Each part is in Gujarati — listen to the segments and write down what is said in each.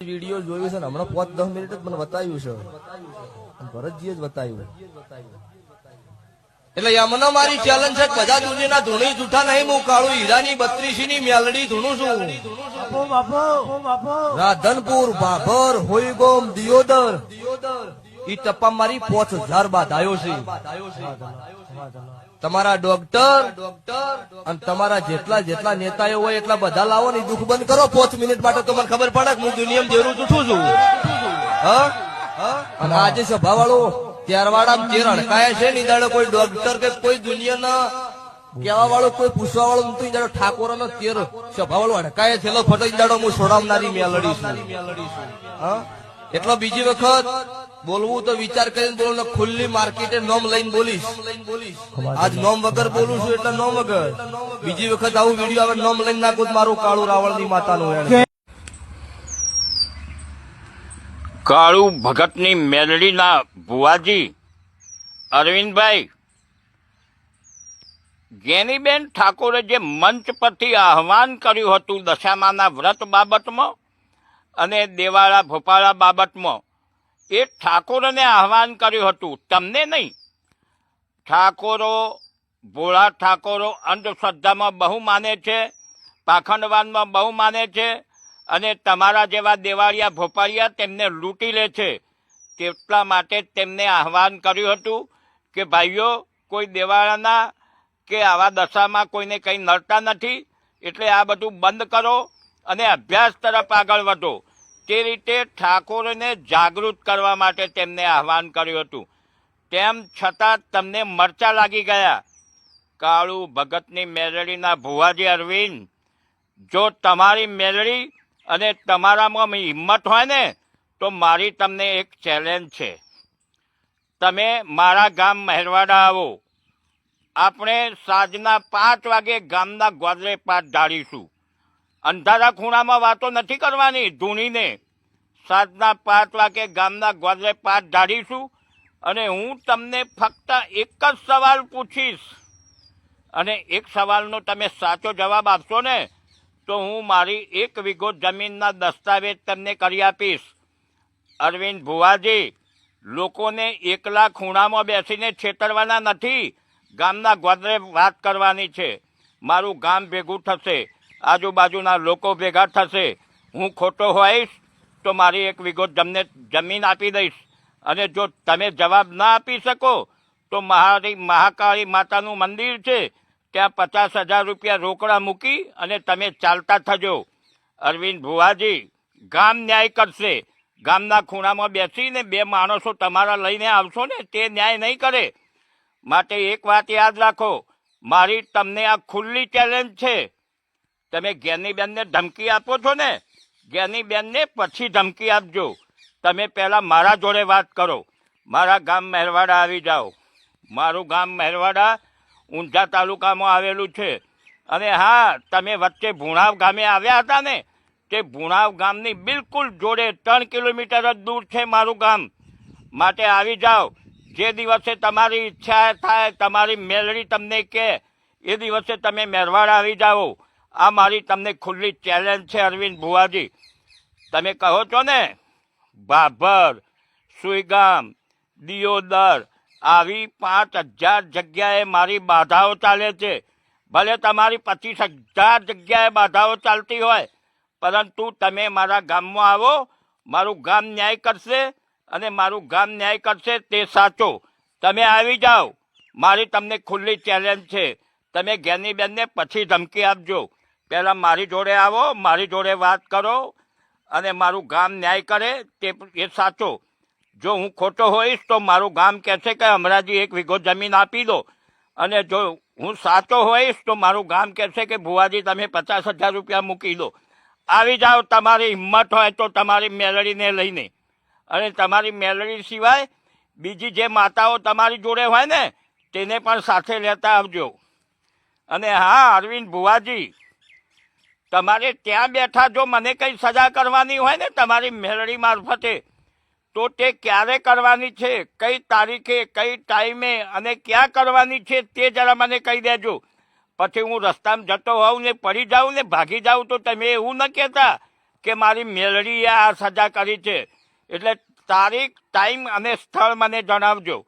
વીડિયો જોયું છે ને હમણાં પાંચ દસ મિનિટ જ મને બતાવ્યું છે. ભરતજીએ જ બતાવ્યું. એટલે યમનો મારી ચેલેન્જ છે બધા દુનિયાના ધૂણી જૂઠા નહીં હું કાળું હીરાની બત્રીસી ની મેલડી ધૂણું છું. રાધનપુર ભાભર હોઈગોમ દિયોદર. ઈ ટપ્પા મારી પોચ હજાર આવ્યો છે. તમારા ડોક્ટર અને તમારા જેટલા જેટલા નેતાઓ હોય, એટલા બધા લાવો ને દુઃખ બંધ કરો. પોચ મિનિટ માટે તો મને ખબર પડે કે હું દુનિયામાં જેરું જૂઠું છું. અને આજે સભા વાળો ત્યારવાડા જે અડકાયા છે, ને દાડો કોઈ ડોક્ટર કે કોઈ દુનિયાના કેવા વાળો કોઈ પૂછવા વાળો નતું દાડો ઠાકોર નો તેર સભા વાળો અડકાય છેલ્લો ફટો દાડો હું છોડાવનારી મેલડી છું. હા? એટલો બીજી વખત બોલવું તો વિચાર કરીને બોલું ખુલ્લી માર્કેટે નોમ લઈને બોલીશ આજ નોમ વગર બોલું છું એટલે નોમ વગર બીજી વખત આવું વીડિયો આવે, નોમ લઈને નાખું મારું કાળું રાવણની માતાનું. કાળુ ભગતની મેલડીના ભુવાજી, અરવિંદભાઈ, ગેનીબેન ઠાકોરે જે મંચ પરથી આહવાન કર્યું હતું દશામાના વ્રત બાબતમાં અને દેવાળા ભોપાળા બાબતમાં એ ઠાકોરને આહવાન કર્યું હતું. તમને નહીં. ઠાકોરો, ભોળા ઠાકોરો અંધશ્રદ્ધામાં બહુ માને છે, પાખંડવાનમાં બહુ માને છે અને તમારા જેવા દેવાળિયા ભોપાળિયા તેમને લૂંટી લે છે. તેટલા માટે તેમને આહવાન કર્યું હતું કે, ભાઈઓ, કોઈ દેવાળાના કે આવા દશામાં કોઈને કંઈ નડતા નથી, એટલે આ બધું બંધ કરો અને અભ્યાસ તરફ આગળ વધો. તે રીતે ઠાકોરને જાગૃત કરવા માટે તેમને આહવાન કર્યું હતું. તેમ છતાં તમને મરચા લાગી ગયા. કાળુ ભગતની મેલડીના ભુવાજી અરવિંદ, જો તમારી મેલડી અને તમારામાં હિંમત હોય ને, તો મારી તમને એક ચેલેન્જ છે. તમે મારા ગામ મહેરવાડા આવો. આપણે સાંજના પાંચ વાગે ગામના ગોદરે પાઠ ઢાળીશું. અંધારા ખૂણામાં વાતો નથી કરવાની ધૂણીને. સાંજના પાંચ વાગે ગામના ગોદરે પાઠ ઢાળીશું અને હું તમને ફક્ત એક જ સવાલ પૂછીશ. અને એક સવાલનો તમે સાચો જવાબ આપશો ને, તો હું મારી એક વીઘો જમીનના દસ્તાવેજ તમને કરી આપીશ. અરવિંદ ભુવાજી, લોકોને એકલા ખૂણામાં બેસીને છેતરવાના નથી, ગામના ગોદરે વાત કરવાની છે. મારું ગામ ભેગું થશે. આજુબાજુના લોકો ભેગા થશે. હું ખોટો હોઈશ તો મારી એક વિગત તમને જમીન આપી દઈશ. અને જો તમે જવાબ ના આપી શકો, તો મારી મહાકાળી માતાનું મંદિર છે. ત્યાં પચાસ હજાર રૂપિયા રોકડા મૂકી અને તમે ચાલતા થજો. અરવિંદ ભુવાજી, ગામ ન્યાય કરશે. ગામના ખૂણામાં બેસીને બે માણસો તમારા લઈને આવશો ને તે ન્યાય નહીં કરે. માટે એક વાત યાદ રાખો, મારી તમને આ ખુલ્લી ચેલેન્જ છે. તમે જ્ઞાનીબેનને ધમકી આપો છો ને? જ્ઞાનીબેનને પછી ધમકી આપજો. તમે પહેલાં મારા જોડે વાત કરો. મારા ગામ મહેરવાડા આવી જાઓ. મારું ગામ મહેરવાડા ઊંઝા તાલુકામાં આવેલું છે. અને હા, તમે વચ્ચે ભુણાવ ગામે આવ્યા હતા ને? તે ભુણાવ ગામની બિલકુલ જોડે ત્રણ કિલોમીટર જ દૂર છે મારું ગામ. માટે આવી જાઓ. જે દિવસે તમારી ઈચ્છા થાય, તમારી મેલડી તમને કે એ દિવસે તમે મેરવાડ આવી જાઓ. આ મારી તમને ખુલ્લી ચેલેન્જ છે, અરવિંદ ભુવાજી. તમે કહો છો ને ભાભર સુઈગામ, દિયોદર, આવી પાંચ હજાર જગ્યાએ મારી બાધાઓ ચાલે છે. ભલે તમારી પચીસ હજાર જગ્યાએ બાધાઓ ચાલતી હોય, પરંતુ તમે મારા ગામમાં આવો, મારું ગામ ન્યાય કરશે અને મારું ગામ ન્યાય કરશે તે સાચો. તમે આવી જાઓ. મારી તમને ખુલ્લી ચેલેન્જ છે. તમે જ્ઞાનીબેનને પછી ધમકી આપજો. પહેલાં મારી જોડે આવો, મારી જોડે વાત કરો અને મારું ગામ ન્યાય કરે તે એ સાચો. જો હું ખોટો હોઈશ તો મારું ગામ કહેશે કે હમણાંજી એક વીઘો જમીન આપી દો. અને જો હું સાચો હોઈશ તો મારું ગામ કહેશે કે ભુવાજી તમે પચાસ હજાર રૂપિયા મૂકી દો. આવી જાઓ, તમારી હિંમત હોય તો તમારી મેલડીને લઈને. અને તમારી મેલડી સિવાય બીજી જે માતાઓ તમારી જોડે હોય ને, તેને પણ સાથે લેતા આવજો. અને હા, અરવિંદ ભુવાજી તમારે ત્યાં બેઠા જો મને કંઈ સજા કરવાની હોય ને તમારી મેળડી મારફતે, તો તે ક્યારે કરવાની છે? કઈ તારીખે, કઈ ટાઈમે અને ક્યાં કરવાની છે તે જરા મને કહી દેજો. પછી હું રસ્તામાં જતો હોઉં ને, પડી જાઉં ને, ભાગી જાઉં તો તમે એવું ન કહેતા કે મારી મેળડીએ આ સજા કરી છે. એટલે તારીખ, ટાઈમ અને સ્થળ મને જણાવજો.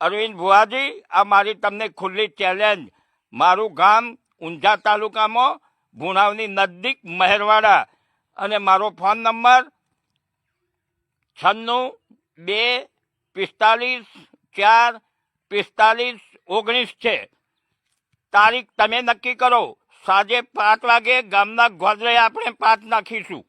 અરવિંદ ભુવાજી, આ મારી તમને ખુલ્લી ચેલેન્જ. મારું ગામ ઊંઝા તાલુકામાં ભુણાવની નજદીક મહેરવાડા. અને મારો ફોન નંબર છન્નું બે પિસ્તાલીસ ચાર પિસ્તાલીસ ઓગણીસ છે. તારીખ તમે નક્કી કરો. સાંજે પાંચ વાગે ગામના ગોદરે આપણે પાંચ નાખીશું.